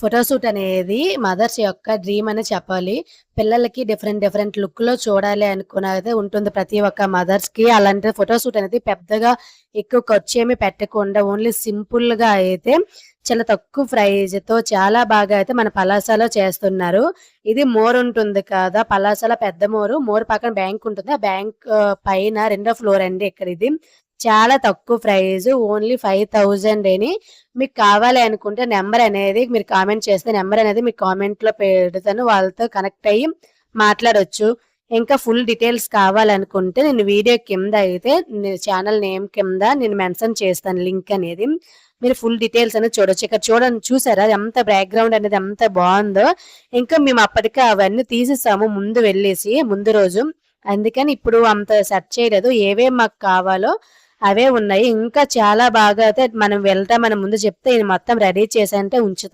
Photoshoot అనేది mothers యొక్క dream అని చెప్పాలి. పిల్లలకి డిఫరెంట్ డిఫరెంట్ లుక్‌లో చూడాలి అనుకునేది ఉంటుంది ప్రతి ఒక్క మదర్స్‌కి. అలాంటి ఫోటోషూట్ అనేది పెద్దగా ఎక్కువ ఖర్చు ఏమి పెట్టకుండా ఓన్లీ సింపుల్‌గా అయితే చాలా తక్కువ ప్రైజ్తో చాలా బాగా అయితే మన పలాసలో చేస్తున్నారు. ఇది మోర్ ఉంటుంది కదా! పలాసలో పెద్ద మోరు. మోర్ పక్కన బ్యాంక్ ఉంటుంది. ఆ బ్యాంక్ పైన రెండో ఫ్లోర్ అండి ఇక్కడ ఇది. చాలా తక్కువ ప్రైజ్ ఓన్లీ 5000 అని మీకు కావాలి అనుకుంటే నెంబర్ అనేది మీరు కామెంట్ చేస్తే నెంబర్ అనేది మీకు కామెంట్‌లో పెడతాను. వాళ్ళతో కనెక్ట్ అయ్యి మాట్లాడొచ్చు. ఇంకా ఫుల్ డీటెయిల్స్ కావాలనుకుంటే నేను వీడియో కింద అయితే ఛానల్ నేమ్ కింద నేను మెన్షన్ చేస్తాను లింక్ అనేది. మీరు ఫుల్ డీటెయిల్స్ అనేది చూడొచ్చు. ఇక్కడ చూడండి చూసారా ఎంత బ్యాక్‌గ్రౌండ్ అనేది ఎంత బాగుందో ఇంకా మేము అప్పటికే అవన్నీ తీసేసాము ముందు వెళ్ళేసి ముందు రోజు. అందుకని ఇప్పుడు అంత సెట్ చేయలేదు. ఏవే మాకు కావాలో అవే ఉన్నాయి. ఇంకా చాలా బాగా అయితే మనం వెళ్తామని ముందు చెప్తే ఇది మొత్తం రెడీ చేసి అంటే ఉంచుతాం